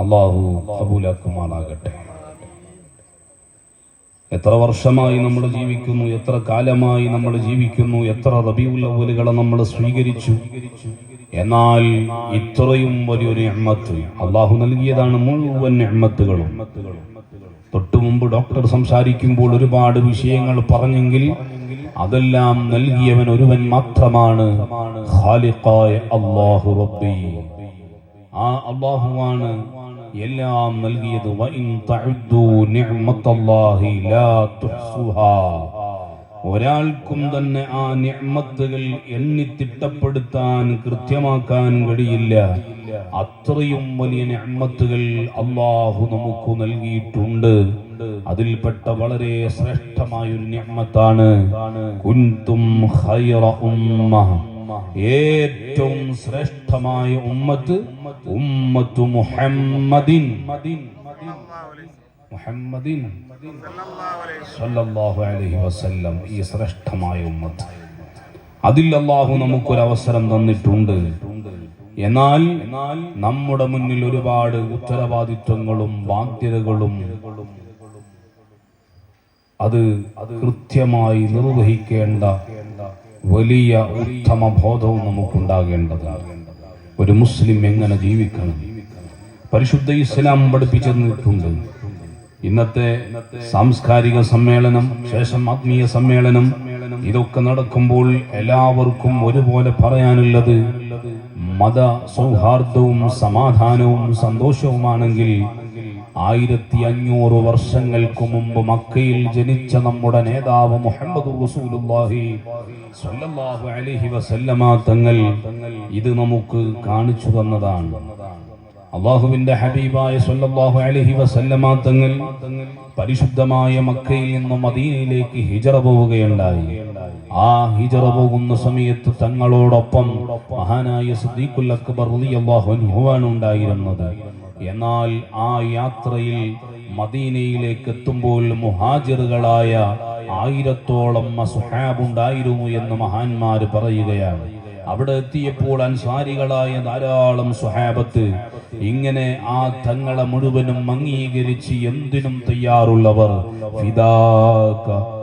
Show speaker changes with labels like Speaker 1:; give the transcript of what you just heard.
Speaker 1: അള്ളാഹു കബൂലാക്കുമാറാകട്ടെ. എത്ര വർഷമായി നമ്മൾ ജീവിക്കുന്നു എത്ര കാലമായി നമ്മൾ ജീവിക്കുന്നു എത്ര റബിയുള്ളവലുകളെ നമ്മൾ സ്വീകരിച്ചു. എന്നാൽ ഇത്രയും വലിയൊരു എമ്മത്ത് അള്ളാഹു നൽകിയതാണ് മുഴുവൻ എമ്മത്തുകളും തൊട്ടു മുമ്പ് ഡോക്ടർ സംസാരിക്കുമ്പോൾ ഒരുപാട് വിഷയങ്ങൾ പറഞ്ഞെങ്കിൽ അതെല്ലാം നൽകിയവൻ ഒരുവൻ മാത്രമാണ് ഖാലിഖായ റബ്ബി. ആ അള്ളാഹുവാണ് എല്ലാം നൽകിയത് ഒരാൾക്കും തന്നെ ആ നിഅമത്തുകൾ എണ്ണി തിട്ടപ്പെടുത്താൻ കൃത്യമാക്കാൻ കഴിയില്ല. അത്രയും വലിയ നിഅമത്തുകൾ അള്ളാഹു നമുക്ക് നൽകിയിട്ടുണ്ട്. അതിൽപ്പെട്ട വളരെ ശ്രേഷ്ഠമായ ഒരു നിഅമത്താണ്. കുൻതും ഖൈറ ഉമ്മ. ഏറ്റവും ശ്രേഷ്ഠമായ ഉമ്മത്ത് ഉമ്മത്തു മുഹമ്മദിൻ. മുഹമ്മദിൻ. സല്ലല്ലാഹു അലൈഹി വസല്ലം. ഈ ശ്രേഷ്ഠമായ ഉമ്മത്ത്. അതിൽ അള്ളാഹു നമുക്കൊരു അവസരം തന്നിട്ടുണ്ട്. എന്നാൽ നമ്മുടെ മുന്നിൽ ഒരുപാട് ഉത്തരവാദിത്വങ്ങളും ബാധ്യതകളും അത് കൃത്യമായി നിർവഹിക്കേണ്ട വലിയ ഉത്തമ ബോധവും നമുക്കുണ്ടാകേണ്ടതാണ് ഒരു മുസ്ലിം എങ്ങനെ ജീവിക്കണം? പരിശുദ്ധ ഇസ്ലാം പഠിപ്പിച്ചു ഇന്നത്തെ സാംസ്കാരിക സമ്മേളനം ശേഷം ആത്മീയ സമ്മേളനം ഇതൊക്കെ നടക്കുമ്പോൾ എല്ലാവർക്കും ഒരുപോലെ പറയാനുള്ളത് മത സൗഹാർദ്ദവും സമാധാനവും സന്തോഷവുമാണെങ്കിൽ ആയിരത്തി അഞ്ഞൂറ് വർഷങ്ങൾക്ക് മുമ്പ് മക്കയിൽ ജനിച്ച നമ്മുടെ നേതാവ് മുഹമ്മദ് വസല്ലമ തങ്ങൾ ഇത് നമുക്ക് കാണിച്ചു തന്നതാണ്. അള്ളാഹുവിന്റെ ഹബീബായ സ്വല്ലല്ലാഹു അലഹി വസല്ലമ തങ്ങൾ പരിശുദ്ധമായ മക്കയിൽ നിന്നും മദീനയിലേക്ക് ഹിജറ പോവുകയുണ്ടായി. ആ ഹിജറ പോകുന്ന സമയത്ത് തങ്ങളോടൊപ്പം മഹാനായ സിദ്ദീഖുൽ അക്ബർ അൻഹുവാണ് ഉണ്ടായിരുന്നത്. എന്നാൽ ആ യാത്രയിൽ മദീനയിലേക്ക് എത്തുമ്പോൾ മുഹാജിറുകളായ ആയിരത്തോളം സുഹാബുണ്ടായിരുന്നു എന്ന് മഹാന്മാര് പറയുകയാണ്. അവിടെ എത്തിയപ്പോൾ അൻസാരികളായ ധാരാളം സ്വഹാബത്ത് ഇങ്ങനെ ആ തങ്ങളെ മുഴുവനും അംഗീകരിച്ച് എന്തിനും തയ്യാറുള്ളവർ? ഫിദാക